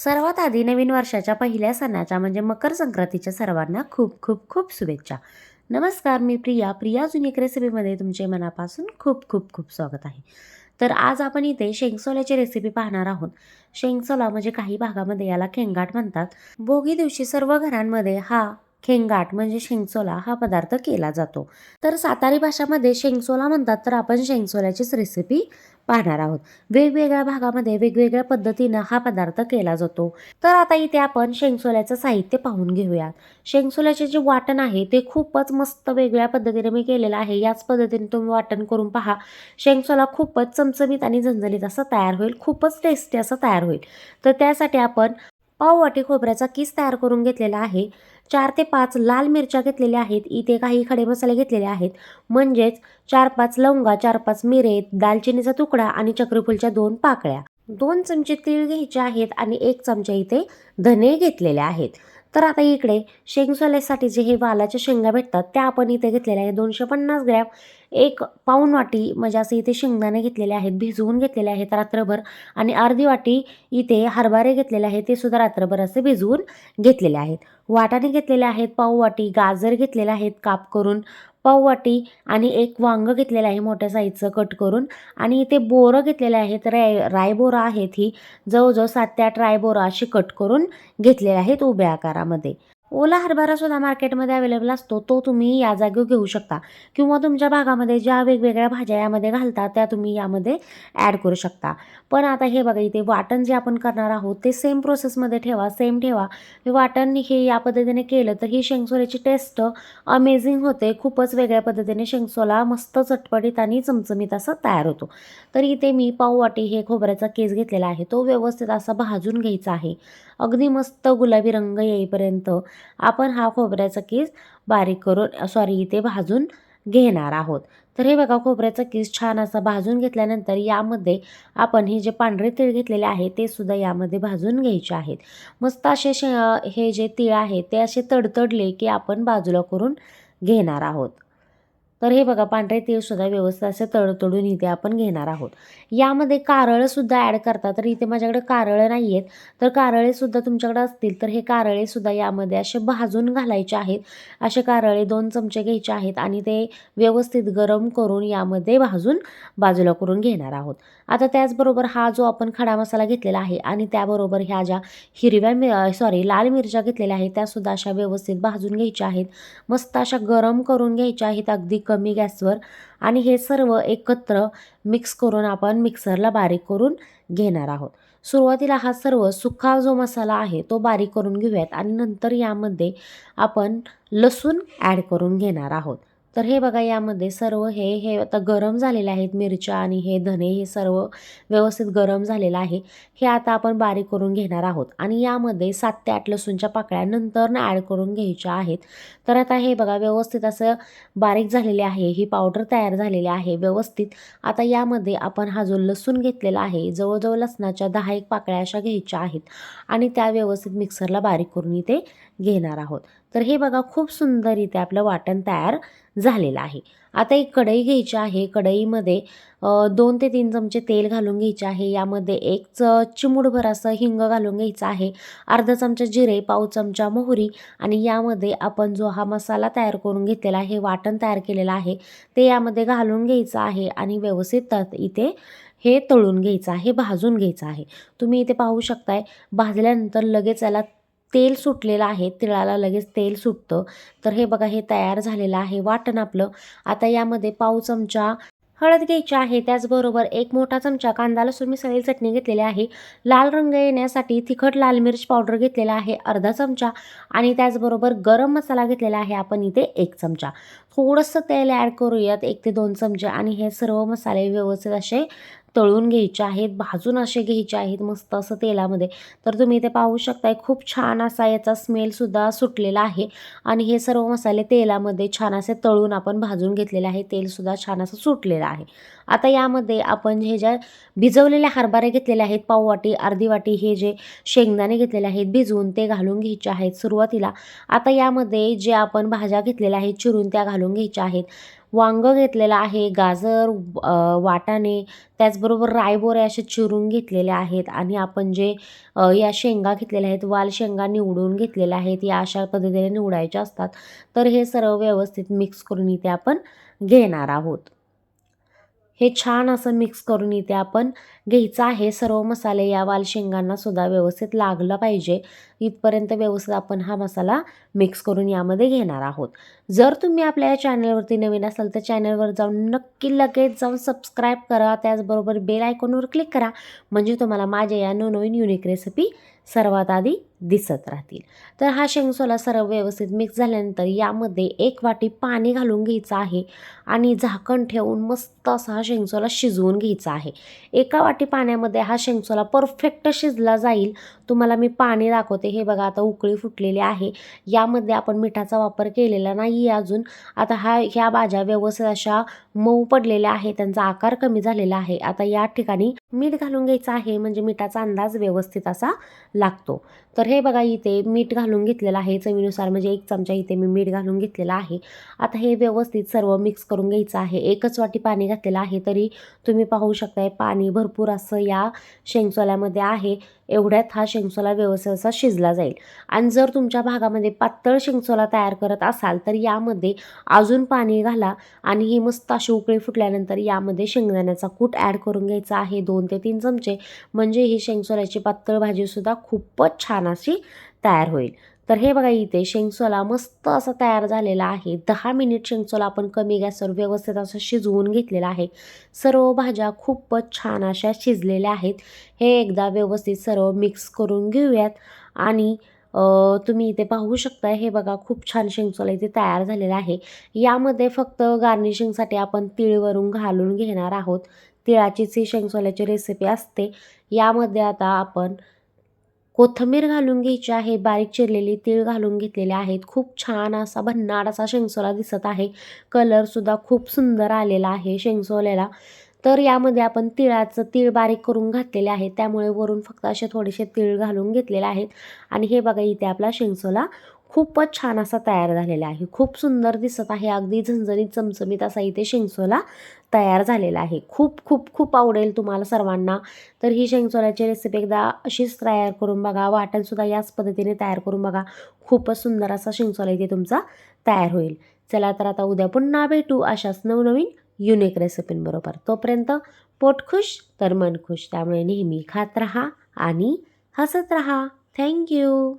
सर्वात आधी नवीन वर्षाच्या पहिल्या सणाच्या म्हणजे मकर संक्रांतीच्या सर्वांना खूप खूप खूप शुभेच्छा. नमस्कार मी प्रिया. प्रिया जुनिक रेसिपीमध्ये तुमचे मनापासून खूप खूप खूप स्वागत आहे. तर आज आपण इथे शेंगसोल्याची रेसिपी पाहणार आहोत. शेंगसोला म्हणजे काही भागामध्ये याला खेंगाट म्हणतात. भोगी दिवशी सर्व घरांमध्ये हा खेंगाट म्हणजे शेंगसोला हा पदार्थ केला जातो. तर सातारी भाषामध्ये शेंगसोला म्हणतात तर आपण शेंगसोल्याचीच रेसिपी पाहणार आहोत. वेगवेगळ्या भागामध्ये वेगवेगळ्या पद्धतीनं हा पदार्थ केला जातो. तर आता इथे आपण शेंगसोल्याचं साहित्य पाहून घेऊयात. शेंगसोल्याचे जे वाटण आहे ते खूपच मस्त वेगळ्या पद्धतीने मी केलेलं आहे. याच पद्धतीने तुम्ही वाटण करून पहा. शेंगसोला खूपच चमचमीत आणि झणझणीत असं तयार होईल. खूपच टेस्टी असं तयार होईल. तर त्यासाठी आपण पाववाटी खोबऱ्याचा किस तयार करून घेतलेला आहे. चार ते पाच लाल मिरच्या घेतलेल्या आहेत. इथे काही खडे मसाले घेतलेले आहेत. म्हणजेच चार पाच लवंगा चार पाच मिरे दालचिनीचा तुकडा आणि चक्रफूलच्या दोन पाकळ्या. दोन चमचे तीळ घ्यायचे आहेत आणि एक चमचा इथे धने घेतलेले आहेत. तर आता इकडे शेंगसोल्यासाठी जे हे वालाच्या शेंगा भेटतात त्या आपण इथे घेतलेल्या आहेत. दोनशे पन्नास ग्रॅम एक पाऊन वाटी म्हणजे असं इथे शेंगदाणे घेतलेले आहेत भिजवून घेतलेले आहेत रात्रभर. आणि अर्धी वाटी इथे हरभरे घेतलेले आहेत ते सुद्धा रात्रभर असे भिजवून घेतलेले आहेत. वाटाणे घेतलेले आहेत पाऊ वाटी गाजर घेतलेले आहेत काप करून पाववाटी आणि एक वांग घेतलेलं आहे मोठ्या साईजचं कट करून. आणि इथे बोरं घेतलेले आहेत राय रायबोरं आहेत ही. जवळजवळ सात ते आठ रायबोरं अशी कट करून घेतलेले आहेत उभ्या आकारामध्ये. ओला हरभरासुद्धा मार्केटमध्ये अवेलेबल असतो. तो तुम्ही या जागेवर घेऊ शकता. किंवा तुमच्या भागामध्ये ज्या वेगवेगळ्या भाज्या यामध्ये घालता त्या तुम्ही यामध्ये ॲड करू शकता. पण आता हे बघा इथे वाटण जे आपण करणार आहोत ते सेम प्रोसेसमध्ये ठेवा सेम ठेवा. वाटण हे या पद्धतीने केलं तर ही शेंगसोल्याची टेस्ट अमेझिंग होते. खूपच वेगळ्या पद्धतीने शेंगसोला मस्त चटपटीत आणि चमचमीत असं तयार होतो. तर इथे मी पाववाटी हे खोबऱ्याचा केस घेतलेला आहे. तो व्यवस्थित असा भाजून घ्यायचा आहे. अगदी मस्त गुलाबी रंग येईपर्यंत आपण हा खोबऱ्याचा केस बारीक करून सॉरी इथे भाजून घेणार आहोत. तर हे बघा खोबऱ्याचा केस छान असा भाजून घेतल्यानंतर यामध्ये आपण हे जे पांढरे तीळ घेतलेले आहे ते सुद्धा यामध्ये भाजून घ्यायचे आहेत. मस्त असे शे हे जे तीळ आहे ते असे तडतडले की आपण बाजूला करून घेणार आहोत. तर हे बघा पांढरे तीळसुद्धा व्यवस्थित असे तडतडून इथे आपण घेणार आहोत. यामध्ये कारळंसुद्धा ॲड करतात. तर इथे माझ्याकडे कारळं नाही आहेत तर कारळेसुद्धा तुमच्याकडे असतील तर हे कारळेसुद्धा यामध्ये असे भाजून घालायचे आहेत. असे कारळे दोन चमचे घ्यायचे आहेत आणि ते व्यवस्थित गरम करून यामध्ये भाजून बाजूला करून घेणार आहोत. आता त्याचबरोबर हा जो आपण खडा मसाला घेतलेला आहे आणि त्याबरोबर ह्या ज्या हिरव्या मि सॉरी लाल मिरच्या घेतलेल्या आहेत त्यासुद्धा अशा व्यवस्थित भाजून घ्यायच्या आहेत. मस्त अशा गरम करून घ्यायच्या आहेत. अगदी कमी गॅसवर आणि हे सर्व एकत्र मिक्स करून आपण मिक्सरला बारीक करून घेणार आहोत. सुरुवातीला हा सर्व सुका जो मसाला आहे तो बारीक करून घेऊयात आणि नंतर यामध्ये आपण लसूण ॲड करून घेणार आहोत. तर हे बघा यामध्ये सर्व हे हे आता गरम झालेले आहेत मिरच्या आणि हे धने हे सर्व व्यवस्थित गरम झालेलं आहे. हे आता आपण बारीक करून घेणार आहोत आणि यामध्ये सात ते आठ लसूणच्या पाकळ्या नंतर ॲड करून घ्यायच्या आहेत. तर आता हे बघा व्यवस्थित असं बारीक झालेले आहे ही पावडर तयार झालेली आहे व्यवस्थित. आता यामध्ये आपण हा जो लसूण घेतलेला आहे जवळजवळ लसणाच्या दहा एक पाकळ्या अशा घ्यायच्या आहेत आणि त्या व्यवस्थित मिक्सरला बारीक करून इथे घेणार आहोत. तर हे बघा खूप सुंदर इथे आपलं वाटण तयार झालेला आहे. आता एक कढई घ्यायची आहे. कढईमध्ये दोन ते तीन चमचे तेल घालून घ्यायचे आहे. यामध्ये एक च चिमुडभर असं हिंग घालून घ्यायचं आहे. अर्धा चमचा जिरे पाव चमचा मोहरी आणि यामध्ये आपण जो हा मसाला तयार करून घेतलेला आहे वाटण तयार केलेलं आहे ते यामध्ये घालून घ्यायचं आहे आणि व्यवस्थित त इथे हे तळून घ्यायचं आहे भाजून घ्यायचं आहे. तुम्ही इथे पाहू शकताय भाजल्यानंतर लगेच याला तेल सुटलेलं आहे तिळाला लगेच तेल सुटतं. तर हे बघा हे तयार झालेलं आहे वाटण आपलं. आता यामध्ये पाव चमचा हळद घ्यायची आहे. त्याचबरोबर एक मोठा चमचा कांदा लसूण मिसळी चटणी घेतलेली आहे. लाल रंग येण्यासाठी तिखट लाल मिरच पावडर घेतलेला आहे अर्धा चमचा. आणि त्याचबरोबर गरम मसाला घेतलेला आहे आपण इथे एक चमचा. थोडंसं तेल ॲड करूयात एक ते दोन चमचे. आणि हे सर्व मसाले व्यवस्थित असे तळून घ्यायचे आहेत भाजून असे घ्यायचे आहेत मस्त असं तेलामध्ये. तर तुम्ही इथे पाहू शकताय खूप छान असा याचा स्मेलसुद्धा सुटलेला आहे. आणि हे सर्व मसाले तेलामध्ये छान असे तळून आपण भाजून घेतलेले आहे तेलसुद्धा छान असं सुटलेलं आहे. आता यामध्ये आपण हे ज्या भिजवलेले हरभरे घेतलेले आहेत पाववाटी अर्धी वाटी हे जे शेंगदाणे घेतलेले आहेत भिजवून ते घालून घ्यायचे आहेत सुरुवातीला. आता यामध्ये जे आपण भाज्या घेतलेल्या आहेत चिरून त्या घालून घ्यायच्या आहेत. वांगं घेतलेलं आहे गाजर वाटाणे त्याचबरोबर रायबोरे असे चिरून घेतलेले आहेत आणि आपण जे या शेंगा घेतलेल्या आहेत वाल शेंगा निवडून घेतलेल्या आहेत या अशा पद्धतीने निवडायच्या असतात. तर हे सर्व व्यवस्थित मिक्स करून इथे आपण घेणार आहोत. हे छान असं मिक्स करून इथे आपण घ्यायचं आहे. सर्व मसाले या वाल शेंगांनासुद्धा व्यवस्थित लागलं पाहिजे. इथपर्यंत व्यवस्थित आपण हा मसाला मिक्स करून यामध्ये घेणार आहोत. जर तुम्ही आपल्या या चॅनलवरती नवीन असाल तर चॅनलवर जाऊन नक्की लगेच जाऊन सबस्क्राईब करा. त्याचबरोबर बेल आयकॉनवर क्लिक करा. म्हणजे तुम्हाला माझ्या या नवनवीन युनिक रेसिपी सर्वात आधी दिसत राहतील. तर हा शेंगसोला सर्व व्यवस्थित मिक्स झाल्यानंतर यामध्ये एक वाटी पाणी घालून घ्यायचं आहे आणि झाकण ठेवून मस्त असा हा शेंगसोला शिजवून घ्यायचा आहे. एका वाटी पाण्यामध्ये हा शेंगसोला परफेक्ट शिजला जाईल. तुम्हाला मी पाणी दाखवते. हे बघा आता उकळी फुटलेली आहे. यामध्ये आपण मिठाचा वापर केलेला नाही आहे अजून. आता हा ह्या भाज्या व्यवस्थित अशा मऊ पडलेल्या आहे त्यांचा आकार कमी झालेला आहे. आता या ठिकाणी मीठ घालून घ्यायचं आहे. म्हणजे मिठाचा अंदाज व्यवस्थित असा लागतो. तर हे बघा इथे मीठ घालून घेतलेलं आहे. चवीनुसार म्हणजे एक चमचा इथे मी मीठ घालून घेतलेला आहे. आता हे व्यवस्थित सर्व मिक्स करून घ्यायचं आहे. एकच वाटी पाणी घातलेलं आहे. तरी तुम्ही पाहू शकताय पाणी भरपूर असं या शेंगचोल्यामध्ये आहे. एवढ्यात हा शेंगसोला व्यवस्थित असा शिजला जाईल. आणि जर तुमच्या भागामध्ये पातळ शेंगचोला तयार करत असाल तर यामध्ये अजून पाणी घाला आणि ही मस्त अशी उकळी फुटल्यानंतर यामध्ये शेंगदाण्याचा कूट ॲड करून घ्यायचा आहे. दोन ते तीन चमचे. म्हणजे ही शेंगचोल्याची पातळ भाजीसुद्धा खूपच छान अशी तयार होईल. तर हे बघा इथे शेंगसोला मस्त असा तयार झालेला आहे. दहा मिनिट शेंगसोला आपण कमी गॅसवर व्यवस्थित असं शिजवून घेतलेला आहे. सर्व भाज्या खूपच छान अशा शिजलेल्या आहेत. हे एकदा व्यवस्थित सर्व मिक्स करून घेऊयात. आणि तुम्ही इथे पाहू शकता हे बघा खूप छान शेंगसोला इथे तयार झालेला आहे. यामध्ये फक्त गार्निशिंगसाठी आपण तिळवरून घालून घेणार आहोत. तिळाचीच ही शेंगसोल्याची रेसिपी असते. यामध्ये आता आपण कोथिंबीर घालून घ्यायची आहे बारीक चिरलेली तीळ घालून घेतलेले आहेत. खूप छान असा भन्नाट असा शेंगसोला दिसत आहे. कलरसुद्धा खूप सुंदर आलेला आहे शेंगसोल्याला. तर यामध्ये आपण तिळाचं तीळ बारीक करून घातलेले आहे. त्यामुळे वरून फक्त असे थोडेसे तीळ घालून घेतलेले आहेत. आणि हे बघा इथे आपला शेंगसोला खूपच छान असा तयार झालेला आहे. खूप सुंदर दिसत आहे. अगदी झणझणीत चमचमीत असा इथे शेंगसोला तयार झालेला आहे. खूप खूप खूप आवडेल तुम्हाला सर्वांना. तर ही शेंगचोल्याची रेसिपी एकदा अशीच तयार करून बघा. वाटणसुद्धा याच पद्धतीने तयार करून बघा. खूपच सुंदर असा शेंगसोला इथे तुमचा तयार होईल. चला तर आता उद्या पुन्हा भेटू अशाच नवनवीन युनिक रेसिपींबरोबर तोपर्यंत पोट खुश तर मन खुश. त्यामुळे नेहमी खात राहा आणि हसत राहा. थँक्यू